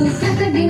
you suck a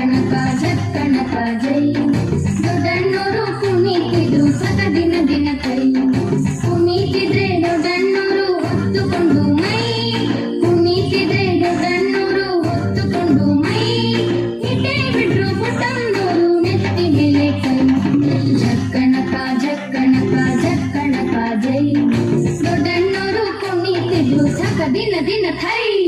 થઈ દોડનો રૂપ નીતિ ભૂસા કદી નદી ન થઈ